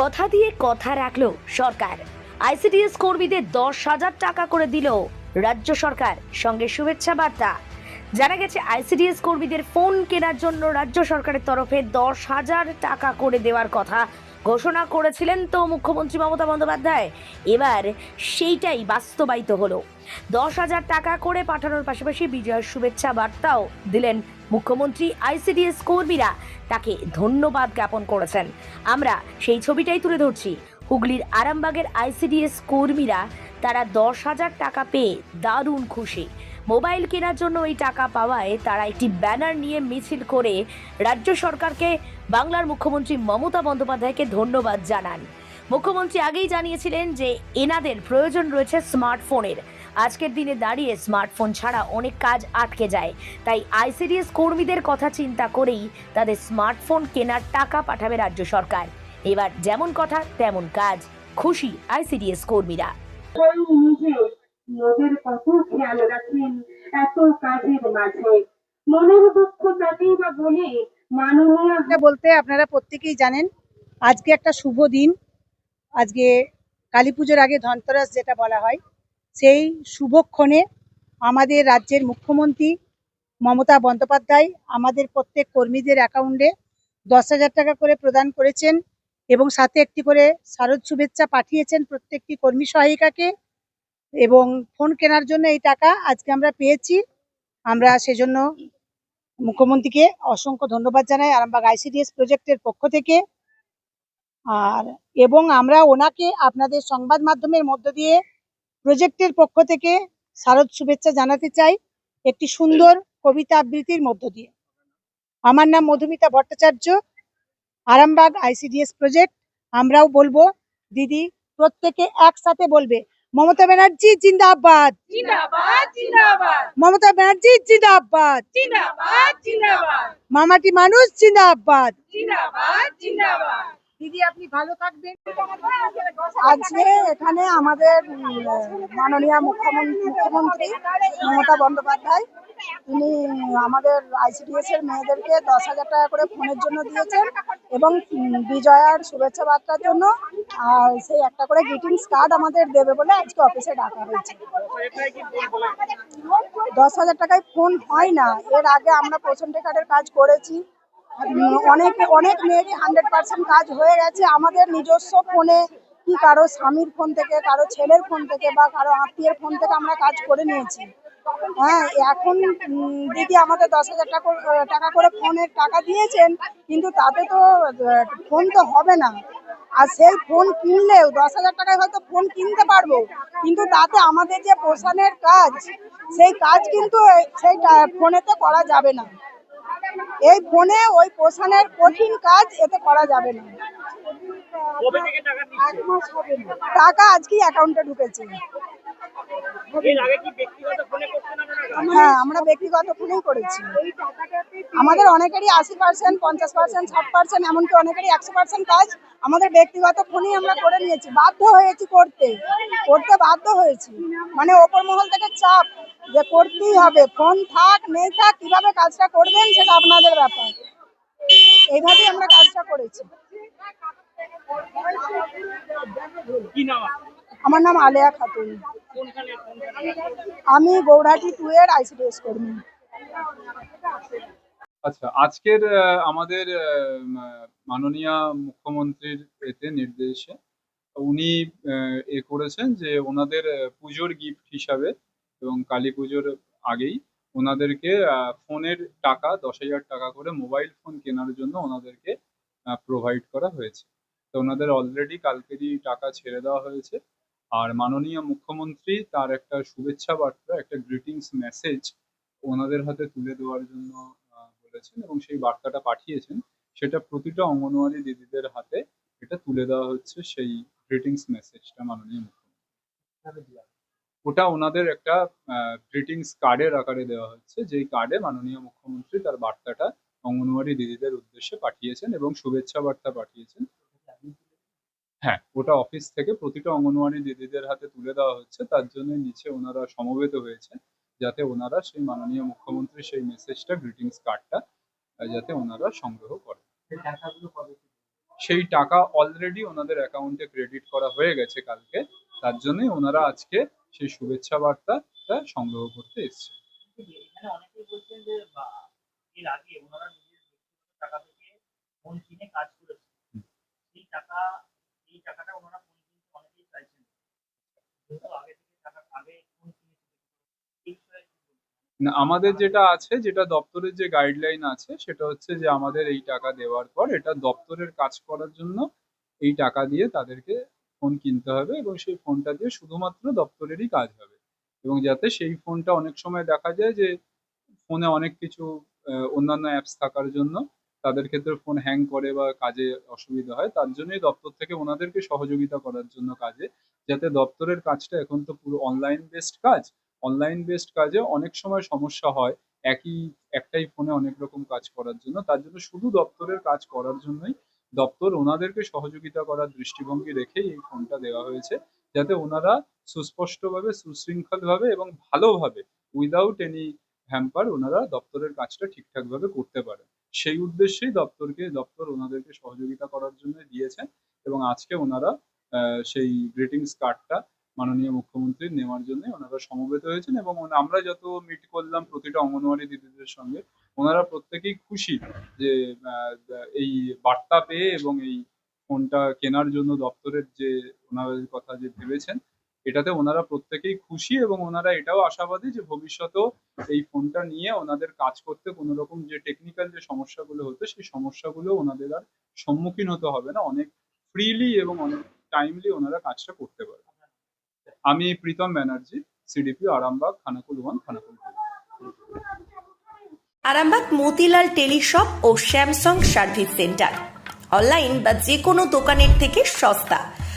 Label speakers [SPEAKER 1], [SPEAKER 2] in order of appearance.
[SPEAKER 1] কথা দিয়ে কথা রাখল সরকার। আইসিডিএস কর্মীদের দশ হাজার টাকা করে দিল রাজ্য সরকার। সঙ্গে শুভেচ্ছা বার্তা। জানা গেছে, আইসিডিএস কর্মীদের ফোন কেনার জন্য রাজ্য সরকারের তরফে দশ হাজার টাকা করে দেওয়ার কথা ঘোষণা করেছিলেন তো মুখ্যমন্ত্রী মমতা বন্দ্যোপাধ্যায়। এবার সেইটাই বাস্তবায়িত হলো। দশ হাজার টাকা করে পাঠানোর পাশাপাশি বিজয়ের শুভেচ্ছা বার্তাও দিলেন মুখ্যমন্ত্রী আইসিডিএস কর্মীরা তাকে ধন্যবাদ জ্ঞাপন করেছেন। আমরা সেই ছবিটাই তুলে ধরছি। হুগলির আরামবাগের আইসিডিএস কর্মীরা তারা দশ হাজার টাকা পেয়ে দারুণ খুশি। মোবাইল কেনার জন্য এই টাকা পাওয়ায় তারা একটি ব্যানার নিয়ে মিছিল করে রাজ্য সরকারকে, বাংলার মুখ্যমন্ত্রী মমতা বন্দ্যোপাধ্যায়কে ধন্যবাদ জানান। মুখ্যমন্ত্রী আগেই জানিয়েছিলেন যে এনাদের প্রয়োজন রয়েছে স্মার্টফোনের। আজকের দিনে দাঁড়িয়ে স্মার্টফোন ছাড়া অনেক কাজ আটকে যায়। তাই আইসিডিএস কর্মীদের কথা চিন্তা করেই তাদের স্মার্টফোন কেনার টাকা পাঠাবে রাজ্য সরকার। এবার যেমন কথা তেমন কাজ। খুশি আইসিডিএস কর্মীরা।
[SPEAKER 2] নিজের কত খেয়াল রাখেন এত কাজের মাঝে। মনের দুঃখ তাকেই বা বলে মাননীয়
[SPEAKER 3] বলতে আপনারা প্রত্যেকেই জানেন আজকে একটা শুভ দিন। আজকে কালী পুজোর আগে ধনতেরাস যেটা বলা হয় সেই শুভক্ষণে আমাদের রাজ্যের মুখ্যমন্ত্রী মমতা বন্দ্যোপাধ্যায় আমাদের প্রত্যেক কর্মীদের অ্যাকাউন্টে দশ হাজার টাকা করে প্রদান করেছেন এবং সাথে একটি করে শারদ শুভেচ্ছা পাঠিয়েছেন প্রত্যেকটি কর্মী সহায়িকাকে এবং ফোন কেনার জন্য এই টাকা আজকে আমরা পেয়েছি। আমরা সেজন্য মুখ্যমন্ত্রীকে অসংখ্য ধন্যবাদ জানাই আরামবাগ আইসিডিএস প্রজেক্টের পক্ষ থেকে। আর এবং আমরা ওনাকে আপনাদের সংবাদ মাধ্যমের মধ্য দিয়ে প্রজেক্টের পক্ষ থেকে শারদ শুভেচ্ছা জানাতে চাই একটি সুন্দর কবিতা আবৃত্তির মধ্য দিয়ে। আমার নাম মধুমিতা ভট্টাচার্য আরামবাগ আইসিডিএস প্রজেক্ট। আমরাও বলব দিদি প্রত্যেকে একসাথে বলবে মমতা ব্যানার্জি জিন্দাবাদ। মমতা ব্যানার্জি জিন্দাবাদ। মামাটি মানুষ জিন্দাবাদ। দিদি, আপনি ভালো থাকবেন। আজকে এখানে আমাদের মাননীয় মুখ্যমন্ত্রী মুখ্যমন্ত্রী মমতা বন্দ্যোপাধ্যায়, তিনি আমাদের আইসিডিএস এর মেয়েদেরকে দশ হাজার টাকা করে ফোনের জন্য দিয়েছেন এবং বিজয়ার শুভেচ্ছা বার্তার জন্য, আর সেই একটা করে গ্রিটিংস কার্ড আমাদের দেবে বলে আজকে অফিসে ডাকা হয়েছে। দশ হাজার টাকায় ফোন হয় না। এর আগে আমরা প্রসেন্টে কার্ডের কাজ করেছি। অনেক অনেক মেয়েরই হান্ড্রেড পার্সেন্ট কাজ হয়ে গেছে। আমাদের নিজস্ব ফোনে কি কারও স্বামীর ফোন থেকে, কারও ছেলের ফোন থেকে বা কারও আত্মীয়ের ফোন থেকে আমরা কাজ করে নিয়েছি। হ্যাঁ এখন দিদি আমাদের দশ হাজার টাকা টাকা করে ফোনের টাকা দিয়েছেন, কিন্তু তাতে তো ফোন তো হবে না। আর সেই ফোন কিনলেও, দশ হাজার টাকায় হয়তো ফোন কিনতে পারব, কিন্তু তাতে আমাদের যে পোষণের কাজ, সেই কাজ কিন্তু, সেই ফোনেতে করা যাবে না। এই ফোনে ওই পোষণের কঠিন কাজ এতে করা যাবে না। টাকা আজকে অ্যাকাউন্টে ঢুকেছে। হ্যাঁ আমরা ব্যক্তিগত ফোনেই করেছি। আমাদের অনেকেরই আশি পার্সেন্ট পঞ্চাশ পার্সেন্ট ষাট পার্সেন্ট এমনকি অনেকেরই একশো পার্সেন্ট কাজ আমাদের ব্যক্তিগত ফোনেই আমরা করে নিয়েছি। বাধ্য হয়েছি করতে। করতে বাধ্য হয়েছি। মানে ওপর মহল থেকে চাপ যে করতেই হবে। ফোন থাক নেই থাক কীভাবে কাজটা করবেন সেটা আপনাদের ব্যাপার। এইভাবেই আমরা কাজটা করেছি। আমার নাম আলেয়া খাতুন। আমি গৌরহাটি টু এর আইসিডিএস কর্মী।
[SPEAKER 4] আচ্ছা আজকের আমাদের মাননীয় মুখ্যমন্ত্রীর এতে নির্দেশে উনি এ করেছেন যে ওনাদের পুজোর গিফট হিসাবে এবং কালী পুজোর আগেই ওনাদেরকে ফোনের টাকা, দশ হাজার টাকা করে মোবাইল ফোন কেনার জন্য ওনাদেরকে প্রোভাইড করা হয়েছে। তো ওনাদের অলরেডি কালকেরই টাকা ছেড়ে দেওয়া হয়েছে। আর মাননীয় মুখ্যমন্ত্রী তার একটা শুভেচ্ছা বার্তা, একটা গ্রিটিংস মেসেজ ওনাদের হাতে তুলে দেওয়ার জন্য বলেছেন এবং সেই বার্তাটা পাঠিয়েছেন। সেটা প্রতিটা অঙ্গনওয়াড়ি দিদিদের হাতে এটা তুলে দেওয়া হচ্ছে সেই গ্রিটিংস মেসেজটা মাননীয় মুখ্যমন্ত্রী। ওটা ওনাদের একটা গ্রিটিংস কার্ডের আকারে দেওয়া হচ্ছে। যেই কার্ডে মাননীয় মুখ্যমন্ত্রী তার বার্তাটা অঙ্গনওয়াড়ি দিদিদের উদ্দেশ্যে পাঠিয়েছেন এবং শুভেচ্ছা বার্তা পাঠিয়েছেন। হ্যাঁ। ওটা অফিস থেকে প্রতিটা অঙ্গনওয়াড়ি দিদিদের হাতে তুলে দেওয়া হচ্ছে। তার জন্য নিচে ওনারা সমবেত হয়েছে যাতে ওনারা সেই মাননীয় মুখ্যমন্ত্রীর সেই মেসেজটা গ্রিটিংস কার্ডটা যাতে ওনারা সংগ্রহ করেন। সেই টাকা অলরেডি ওনাদের অ্যাকাউন্টে ক্রেডিট করা হয়ে গেছে কালকে। তার জন্যই ওনারা আজকে সেই শুভেচ্ছা বার্তাটা সংগ্রহ করতে এসছে।
[SPEAKER 5] এখানে অনেকেই বলছেন যে বা, এর আগে ওনারা নিজের ব্যক্তিগত টাকা থেকে ফোন কিনে কাজ করেছে সেই টাকা
[SPEAKER 4] না, আমাদের যেটা আছে, যেটা দপ্তরের যে গাইডলাইন আছে, সেটা হচ্ছে যে আমাদের এই টাকা দেওয়ার পর এটা দপ্তরের কাজ করার জন্য এই টাকা দিয়ে তাদেরকে ফোন কিনতে হবে এবং সেই ফোনটা দিয়ে শুধুমাত্র দপ্তরেরই কাজ হবে। এবং যাতে সেই ফোনটা অনেক সময় দেখা যায় যে ফোনে অনেক কিছু অন্যান্য অ্যাপস থাকার জন্য তাদের ক্ষেত্রে ফোন হ্যাং করে বা কাজে অসুবিধা হয়, তার জন্যই দপ্তর থেকে ওনাদেরকে সহযোগিতা করার জন্য কাজে। যাতে দপ্তরের কাজটা এখন তো পুরো অনলাইন বেসড কাজ অনলাইন বেসড কাজে অনেক সময় সমস্যা হয়, একই, একটাই ফোনে অনেক রকম কাজ করার জন্য। তার জন্য শুধু দপ্তরের কাজ করার জন্যই দপ্তর ওনাদেরকে সহযোগিতা করার দৃষ্টিভঙ্গি রেখেই এই ফোনটা দেওয়া হয়েছে, যাতে ওনারা সুস্পষ্টভাবে, সুশৃঙ্খলভাবে এবং ভালোভাবে উইদাউট এনি হ্যাম্পার ওনারা দপ্তরের কাজটা ঠিকঠাকভাবে করতে পারেন। সেই উদ্দেশ্যেই দপ্তরকে, দপ্তর ওনাদেরকে সহযোগিতা করার জন্য দিয়েছেন এবং আজকে ওনারা সেই গ্রিটিংস কার্ডটা মাননীয় মুখ্যমন্ত্রী নেওয়ার জন্য ওনারা সমবেত হয়েছেন এবং আমরা যত মিট করলাম প্রতিটা অঙ্গনওয়াড়ি দিদিদের সঙ্গে, ওনারা প্রত্যেকেই খুশি যে এই বার্তা পেয়ে এবং এই ফোনটা কেনার জন্য দপ্তরের যে ওনাদের কথা যে ভেবেছেন এটাতে ওনারা প্রত্যেকেই খুশি এবং ওনারা এটাও আশাবাদী যে ভবিষ্যতেও এই ফোনটা নিয়ে ওনাদের কাজ করতে কোনো রকম যে টেকনিক্যাল যে সমস্যাগুলো হতো সেই সমস্যাগুলো ওনাদের আর সম্মুখীন হতে হবে না। অনেক ফ্রিলি এবং অনেক টাইমলি ওনারা কাজটা করতে পারবে আমি Pritam Banerjee CDP Arambagh, Khanakul one, Khanakul
[SPEAKER 6] Arambagh Motilal teleshop ও স্যামসাং সার্ভিস সেন্টার। অনলাইন বা যে কোনো দোকানের থেকে সস্তা।